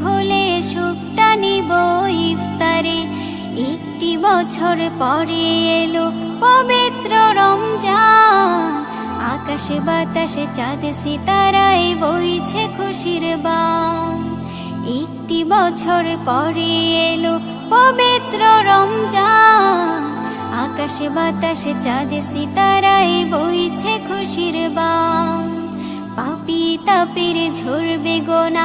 ভুলে সুখটা নিব ইফতারে, একটি বছর পরে এলো পবিত্র রমজান। আকাশে বাতাসে চাঁদ সিতারায় বইছে খুশির বান। একটি বছর পরে এলো পবিত্র রমজান। আকাশে বাতাসে চাঁদ সিতারায় বইছে খুশির বান। পাপি তাপির ঝরবে গোনা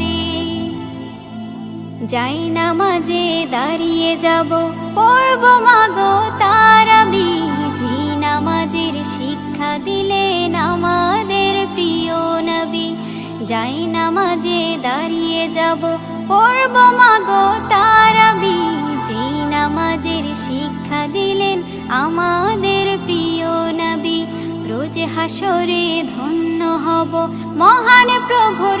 ইফতারে যাই নামাজে দাঁড়িয়ে যাব, পড়ব মাগো তারাবি জি নামাজের শিক্ষা দিলেন আমাদের প্রিয় নবী। যাই নামাজে দাঁড়িয়ে যাব, পড়ব মাগো তারাবি জি নামাজের শিক্ষা দিলেন আমাদের প্রিয় নবী। রোজ হাসরে ধন্য হব মহান প্রভুর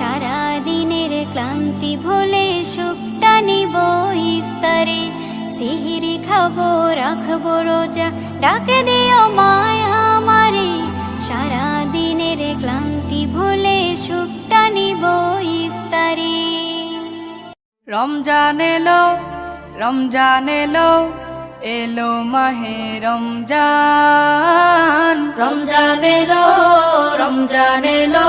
সারা দিনের ক্লান্তি ভোলে সুখটা নিব ইফতারে। সিহিরি খাব রাখব রোজা ডাকে দিও মায়া আমারে। সারা দিনের ক্লান্তি ভোলে সুখটা নিব ইফতারে। রমজান এলো রমজান এলো এলো মাহে রমজান। রমজান এলো রমজান এলো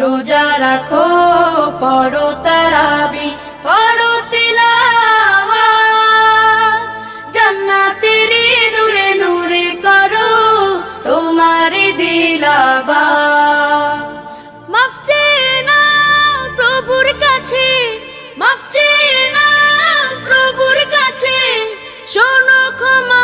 রোজা রাখো, পড়ো তারাবি, পড়ো তিলাওয়া জান্নাতের নূরে নূরে করো তোমার দিলাবা প্রভুর কাছে প্রভুর কাছে। শোনো ক্ষমার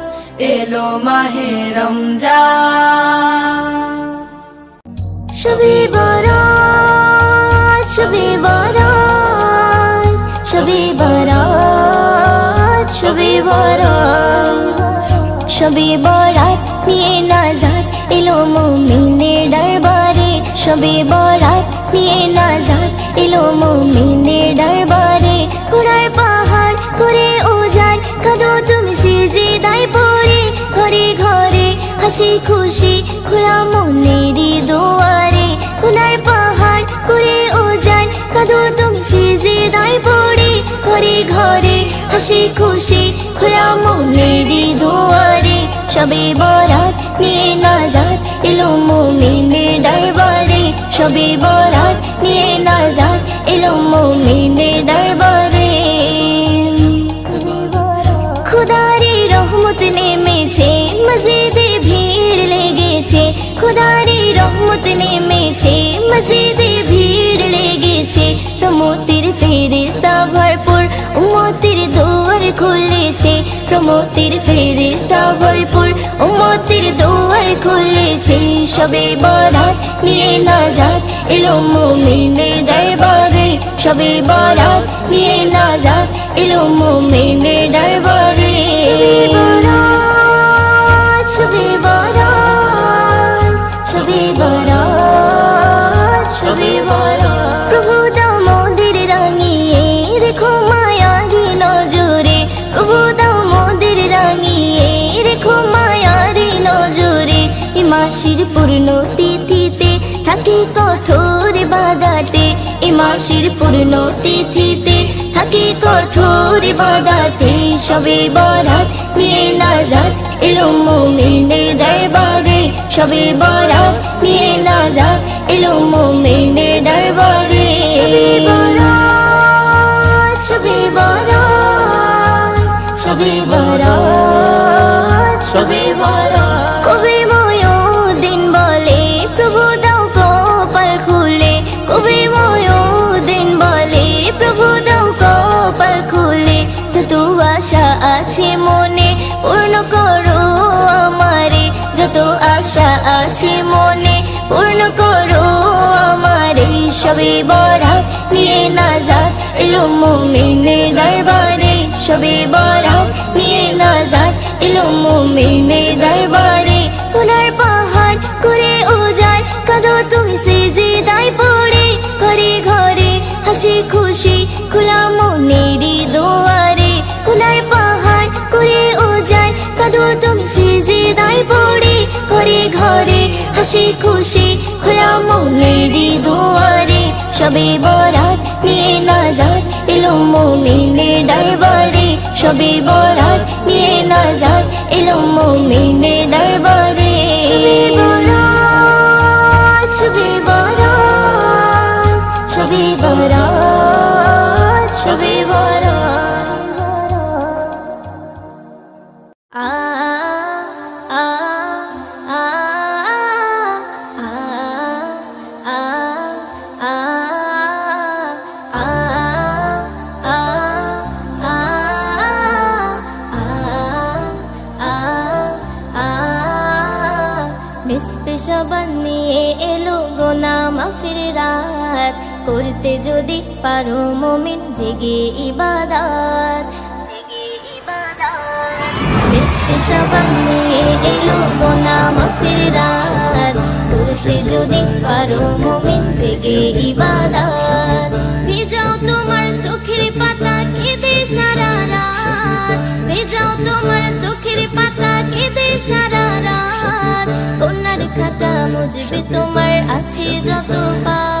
এলো মাহে রমজান। শবে বরাত শবে বরাত শবে বরাত শবে বরাত শবে বরাত নিয়ে নাজাত এলো মুমিনের দরবারে। শবে বরাত নিয়ে নাজাত এলো মুমিনের দরবারে। হাসি খুশি, খোলা মনেরই দোয়ারে। গুনার পাহাড় করে ওজান কাঁদো তুমি সিজে দায় পড়ে। ঘরে ঘরে হাসি খুশি, খোলা মনেরই দোয়ারে। সবে বরাত নিয়ে নাজাত এলো মোমিনের দরবারে। সবে বরাত নিয়ে নাজাত এলো মোমিনের দরবারে। খুদারি রহমত নেমেছে মসজিদে ভিড় লেগেছে প্রমোতির ফেরিস্তা ভরপুর উম্মতির দুয়ার খুলেছে প্রমোতির ফেরিস্তা ভরপুর উম্মতির দুয়ার খুলেছে সবে বরাত নিয়ে নাজাত, এলো মুমিনের দরবারে। সবে বরাত নিয়ে নাজাত, এলো মুমিনের দরবারে। সবে মাসির পূর্ণ তিথিতে থাকি কঠোর বাদাতে এ মাসির পূর্ণ তিথিতে থাকি কঠোর বাদাতে সবে বরাত নিয়ে নাজাত এলো মোমিনের দরবারে। সবে বরাত নিয়ে নাজাত এলো মোমিনের দরবারে। সবে বরাত সবে বরাত, সবে আশা আছে মনে, পূর্ণ করো আমারে। যত আশা আছে মনে, পূর্ণ করো আমারে। সবে বরাত নিয়ে না নাজাত এলো মুমিনের দরবারে। সবে বরাত নিয়ে না নাজাত এলো মুমিনের দরবারে। পুনার পাহাড় করে উজাড়, কাঁদো তুমি সিজদায় পড়ে। ঘরে ঘরে হাসি খুশি, খোলা মনেরই দোয়ারে সিজদায় পড়ে ঘরে ঘরে হাসি খুশি, খোলা মনেরই দুয়ারে। সবে বরাত নিয়ে নাজাত এলো মুমিনের দরবারে। সবে বরাত নিয়ে নাজাত এলো মুমিনের দরবারে। পারো মমিন, জেগে ইবাদাত। পেশাবান নিয়ে এলো গোনা মাফির রাত। করতে যদি পারো মমিন, জেগে ইবাদাত। ভেজাও তোমার চোখের পাতা কেঁদে সারা রাত। ভেজাও তোমার চোখের পাতা কেঁদে সারা রাত। কন্যার খাতা মুজবে তোমার আছে যত পাপ।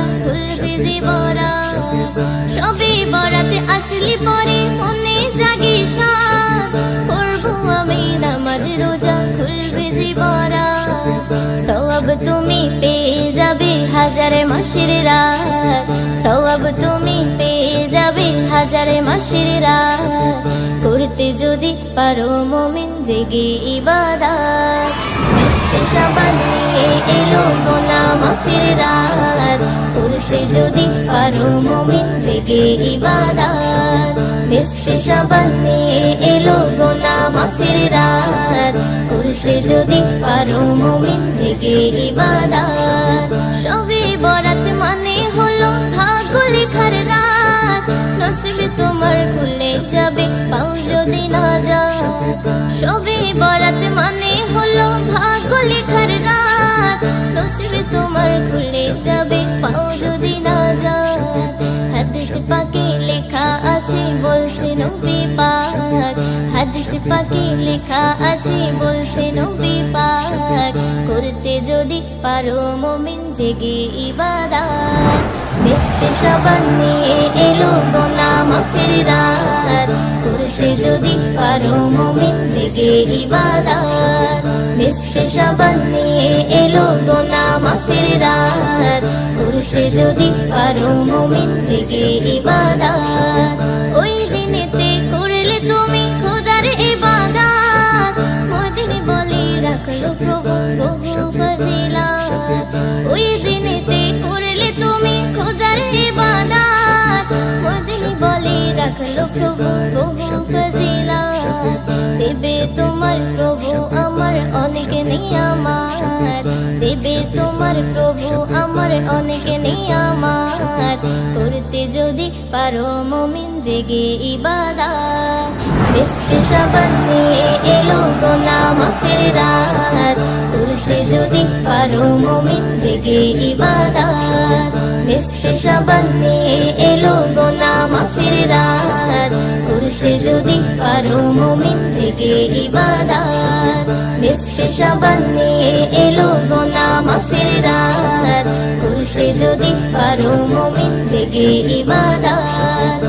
যে বরা সবে বরাতে আসলি পরে মনে জাগে শান করব আমি নামাজ, রোজা, খুলবে যে বরা সব তুমি পেয়ে যাবে হাজারে মাসের রাত। সব তুমি পেয়ে যাবে হাজারে মাসের রাত। করতে যদি পারো মমিন জেগে ইবাদাত। পেশাবান নিয়ে এলো গোনা মাফির রাত। করতে যদি পারো মমিন জেগে ইবাদাত। বেশ পেশাবান নিয়ে এলো গোনা মাফির রাত। করতে যদি পারো মমিন জেগে ইবাদাত। সবে বরাত মানে হলো লেখার রাত। নসিবে তোমার খুলে যাবে, পাও যদি না যা সবে বরাত মানে হলো ভাগ্য লেখার রাত। নসিবে তোমার খুলে যাবে, পাও যদি না যা হাদিস পাকে লেখা আছে, বলছে নবী পাক। হাদিস পাকে লেখা আছে, বলছে নবী পাক। করতে যদি পারো মমিন জেগে ইবাদাত। বেশ পেশাবান নিয়ে এলো গোনা মাফির রাত। করতে যদি পারো মমিন জেগে ইবাদাত। বেশ পেশাবান নিয়ে এলো গোনা মাফির রাত। করতে যদি পারো মমিন জেগে ইবাদাত। ওই দিনেতে করলে তুমি খোদার ইবাদাত। মদিনে বলে রাখল প্রভু বহু ফজিলাত ওই দিনেতে করলে তুমি খোদার ইবাদাত। মদিনে বলে রাখল প্রভু বহু দেবে তোমার প্রভু আমার অনেক নিয়ামাত। দেবে তোমার প্রভু আমার অনেক নিয়ামাত। করতে যদি পারো মমিন জেগে ইবাদাত। বেশ পেশাবান নিয়ে এলো গোনা মাফের রাত করতে যদি পারো মমিন জেগে ইবাদাত। বেশ পেশাবান নিয়ে এলো গোনা মাফের রাত করতে যদি পারো মমিন জেগে ইবাদাত। বেশ পেশাবান নিয়ে এলো গোনা মাফের রাত করতে যদি পারো জেগে ইবাদাত।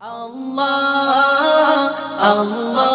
Allah, Allah,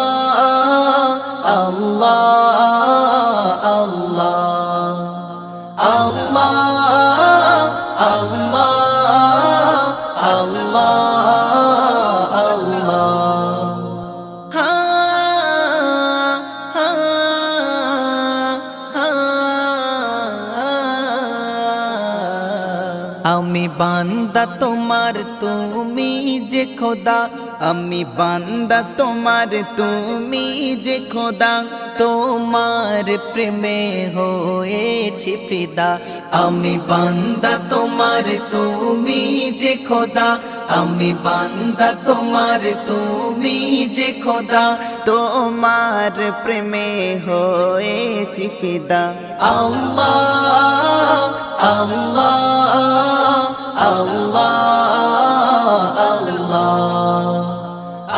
তোমার তুমি যে খোদা, আমি বান্দা, তোমার তুমি যে খোদা। তোমার প্রেমে হয়েছি ফিদা, আমি বান্দা, তোমার তুমি যে খোদা। আমি বান্দা, তোমার তুমি যে খোদা। তোমার প্রেমে হয়েছি ফিদা। আল্লাহ আল্লাহ। আল্লাহ আল্লাহ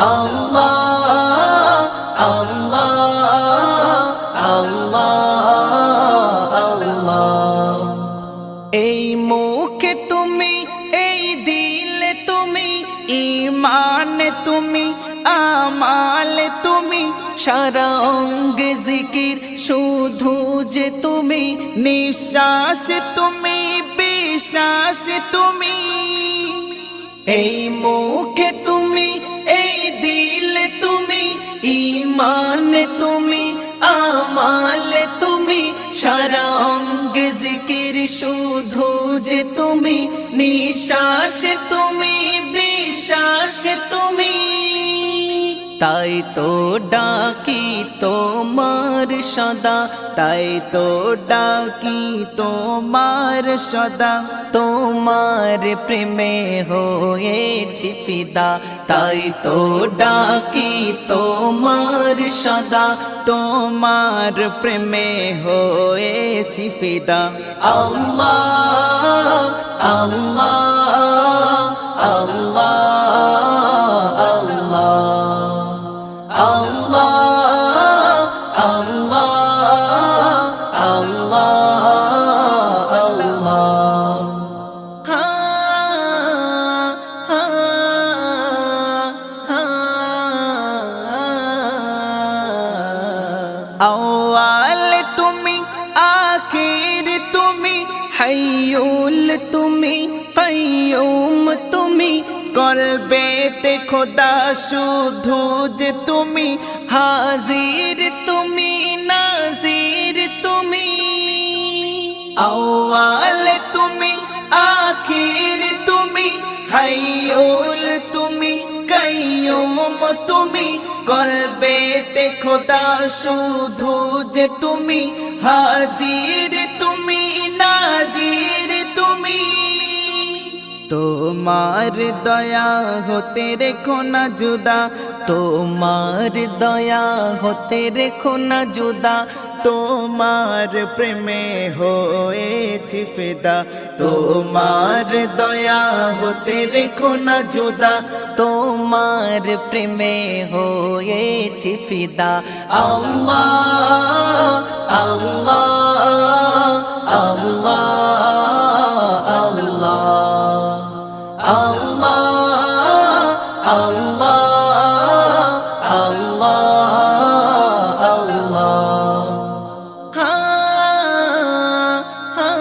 আল্লাহ আল্লাহ আল্লাহ এই মুখে তুমি এই দিলে তুমি ইমানে তুমি আমালে তুমি সারা জিকির শুধু যে তুমি নিঃশ্বাসে তুমি বিশ্বাসে তুমি, এই মুখে তুমি, এই দিলে তুমি ইমানে তুমি, আমালে তুমি, সারা অঙ্গে জিকির শুধু যে তুমি, নিঃশ্বাসে তুমি, বিশ্বাসে তুমি। তাই তো ডাকি তোমার সদা, তাই তো ডাকি তোমার সদা। তোমার প্রেমে হয়েছি ফিদা, তাই তো ডাকি তোমার সদা। তোমার প্রেমে হয়েছি ফিদা। আল্লাহ আল্লাহ আল্লাহ। শুধু যে তুমি হাজির তুমি নাজির তুমি আওয়াল তুমি আখির তুমি হাইয়ুল তুমি কাইয়ুম তুমি কলবেতে খোদা শুধু যে তুমি হাজির তোমার দয়া হতে রেখো না জুদা। তোমার দয়া হতে রেখো না জুদা। তোমার প্রেমে হয়েছি ফিদা। তোমার দয়া হতে রেখো না জুদা। তোমার প্রেমে হয়েছি ফিদা। আল্লাহ আল্লাহ আল্লাহ। আল্লাহ আল্লাহ হা হা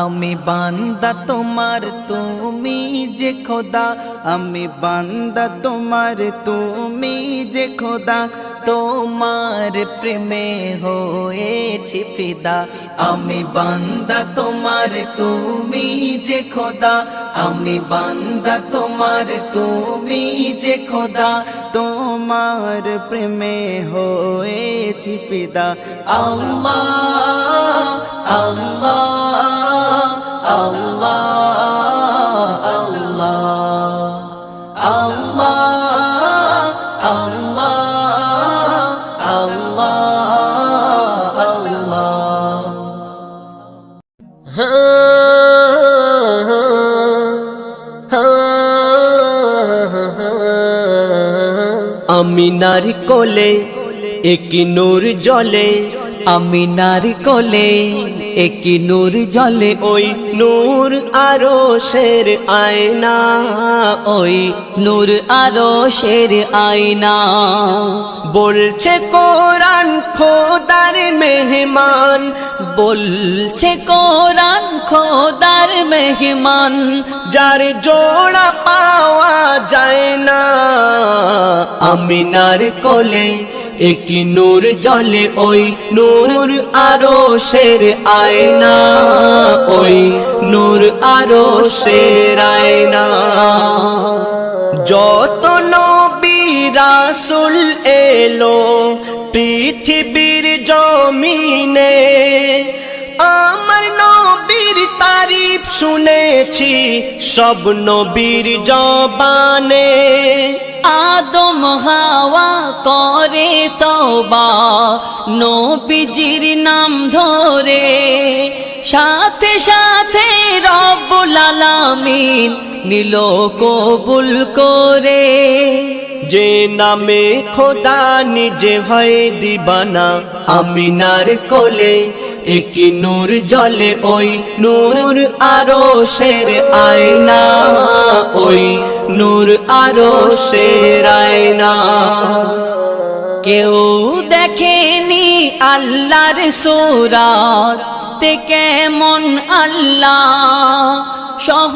আমি বান্দা তোমার, তুমি যে খোদা। আমি বান্দা তোমার, তুমি যে খোদা। তোমার প্রেমে হয়েছি ফিদা। আমি বান্দা তোমার, তুমি যে খোদা। আমি বান্দা তোমার, তুমি যে খোদা। তোমার প্রেমে হয়েছি ফিদা। আল্লাহ আল্লাহ আল্লাহ। আমি নারী কোলে, একই নূর জলে আমি নারী কোলে, একই নূর জলে, ওই নূর আরও শের আয়না, ওই নূর আরও শের আয়না। বলছে কোরআন, খোদার মেহমান, বলছে কোরআন, খোদার মেহমান যার জোড়া পাওয়া যায় না। আমিনার কোলে একই নূর জলে ওই নূর আরও শের আয়না, ওই নূর আরও শের আয়না। যত নবী রাসুল এলো পৃথিবীর জমিনে নবীর তারিফ শুনেছি সব নবীর জবানে। আদম হাওয়া করে তবা নবীজির নাম ধরে। সাথে সাথে রব্বুল আলামিন নিল কবুল করে। যে নামে খোদা নিজে হয় দিবানা আমিনার কোলে একই নূর জলে ওই নূর আরও শের আয়না, ওই নূর আরও শের আয়না। কেউ দেখেনি আল্লাহর সুরাত কেমন আল্লাহ। সহ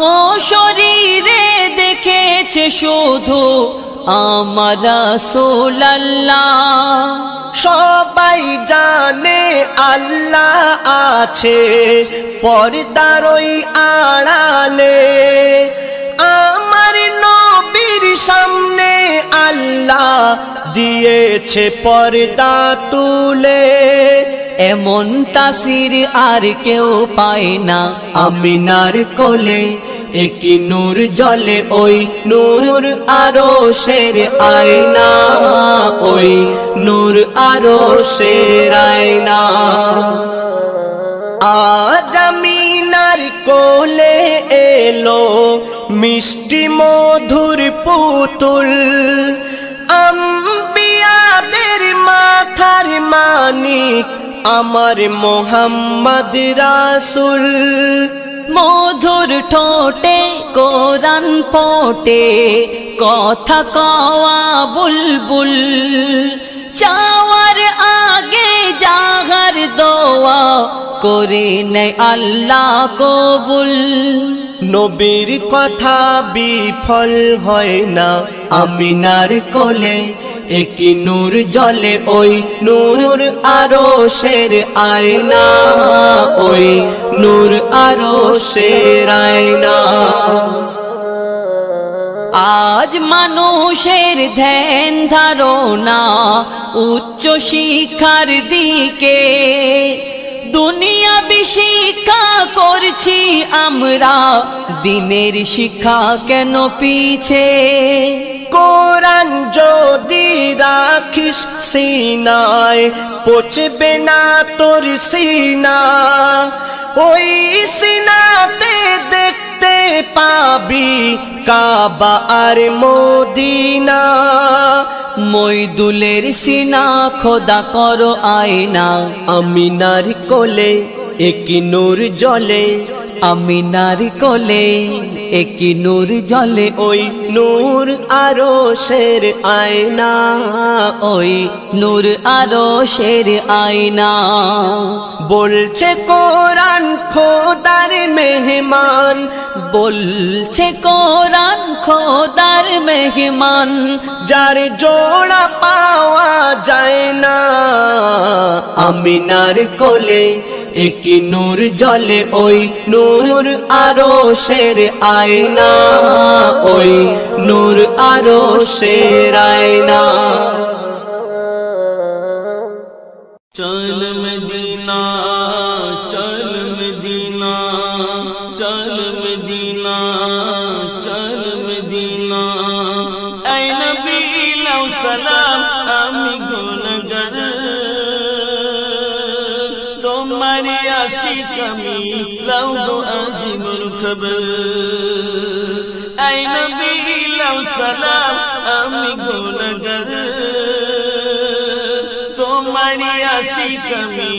শরীরে দেখেছে শুধু আমার সোলাল্লাহ সবাই জানে আল্লাহ আছে পর্দারই আড়ালে। আমার নবীর সামনে আল্লাহ দিয়েছে পর্দা তুলে। এমন তাসির আর কেউ পায় না আমিনার কোলে। একই নূর জলে ওই নূর আরও শের আয়না, ওই নূর আরও শের আয়না। আজ আমিনার কোলে এলো, মিষ্টি মধুর পুতুল। আম্বিয়াদের মাথার মানিক, আমার মোহাম্মদ রাসুল। মধুর ঠোঁটে কোরআন পোটে। কথা কওয়া বুলবুল চাওয়ার আগে জাগার দোয়া করে নেয় আল্লাহ কবুল। নবীর কথা বিফল হয় না। আমিনার কোলে একই নূর জলে ওই নূর আরও শের আয়না ওই নূর আরও শের আয়না। আজ মানুষের ধ্যান ধারণা উচ্চ শিক্ষার দিকে। দুনিয়া শিক্ষা করছি আমরা। দিনের শিক্ষা কেন পিছে? কোরআন যদি রাখিস সিনায় পচবে না তোর সিনা। ওই সিনাতে দেখতে পাবি কাবা আর মদিনা। মইদুলের সিনা খোদা করো আয়না। আমিনার কোলে, একই নূর জলে আমিনার কোলে, একই নূর জলে, ওই নূর আরও শের আয়না, ওই নূর আরও শের আয়না। বলছে কোরআন, খোদার মেহমান, বলছে কোরআন, খোদার মেহমান, যার জোড়া পাওয়া যায় না। আমিনার কোলে একই নূর জলে ওই নূর আরও শের আয়না, ওই নূর আরও শের আয়না। চল মদিনা আশিক আমি লাউ দো আজমুল খবর আই নবী লাউ সালাম আমি গুণগর তোমারি আশিক আমি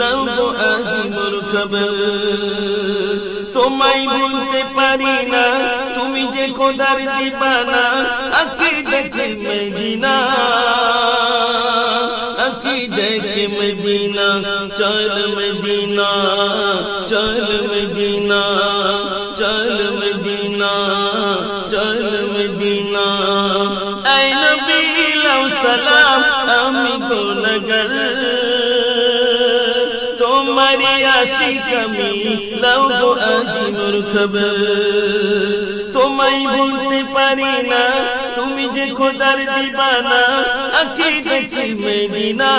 লঙ্গো আজমুর খবর তোমায় বলতে পারি না, তুমি যে খোদার দিবানা, আকি দেখে মদিনা। আকি দেখে মদিনা, চল মদিনা। আমি গোলগর। তোমারি আশিক আমি লাও গো আজি মোর খবর। তোমায় ভুলতে পারি না, তুমি যে খোদার দিবানা আখি দেখি মেদিনা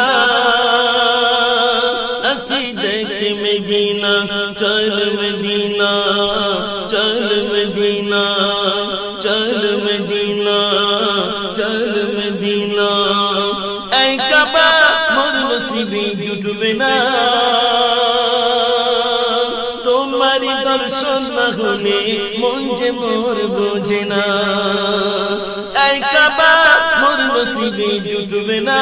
আখি দেখি মেদিনা চল মদিনা। জুটবে না তোমারি দর্শন না হলে মন যে মোর বোঝে না। এই কাবা মোর জুটবে না।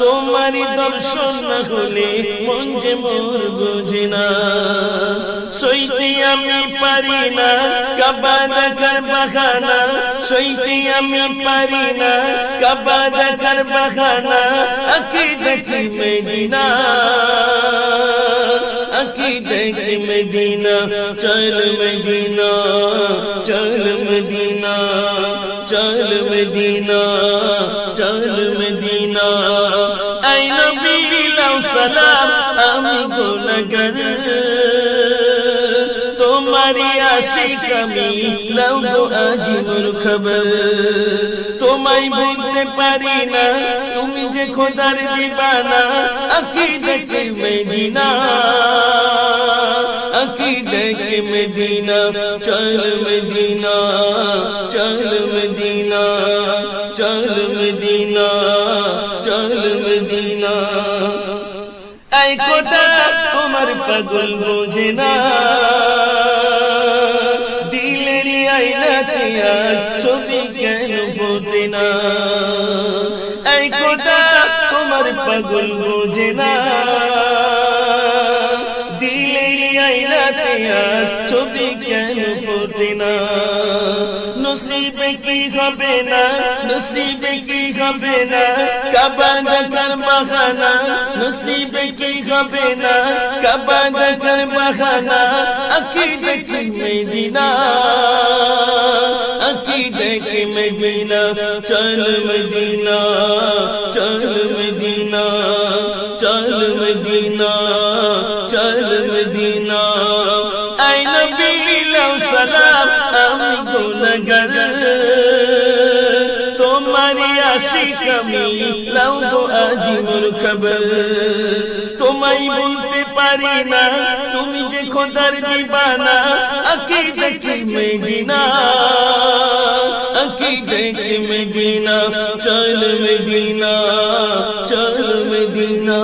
তোমারি দর্শন না হলে মন যে মোর বোঝে না। সইতে আমি পারি না, কাবা দেখার বাহানা। সইতে আমি পারি না কাবা দেখার বাহানা আকি দেখি মেদিনা আকি দেখি মদিনা চল মদিনা চল মদিনা চল মদিনা চল মদিনা আই নবী লাউ সালাম আমি গুণগর তোমারি আশিক আমি। লাউ গো আজি মোর খবর। তোমায় বলতে পারি না, তুমি যে খোদার দিবানা, আকি দেখে মদিনা। আকি দেখে মদিনা, চল মদিনা চল মদিনা চল মদিনা চল মদিনা। এই খোদা, তোমার পাগল বোঝে না। ছবি কেন ফোটে না? এই খোদা তোমার পাগল বোঝে না। দিলের আইনাতে ছবি কেন ফোটে না? নসিবে কি হবে না? নসিবে কি হবে না? কাবা দেখার বাহানা, নসিবে কি হবে না? কাবা দেখার বাহানা আকি দেখি মেদিনা। আকি দেখি মেদিনা চল মদিনা চল মদিনা চল মদিনা চল মদিনা আই নবী লাউ সালাম আমি গুণগর তোমারি আশিক আমি লাউ গো আজি মোর খবর তোমায় বলতে পারি না তুমি যে খোদার দিবানা আকি দেখি মেদিনা আকি দেখি মেদিনা চল মেদিনা চল মেদিনা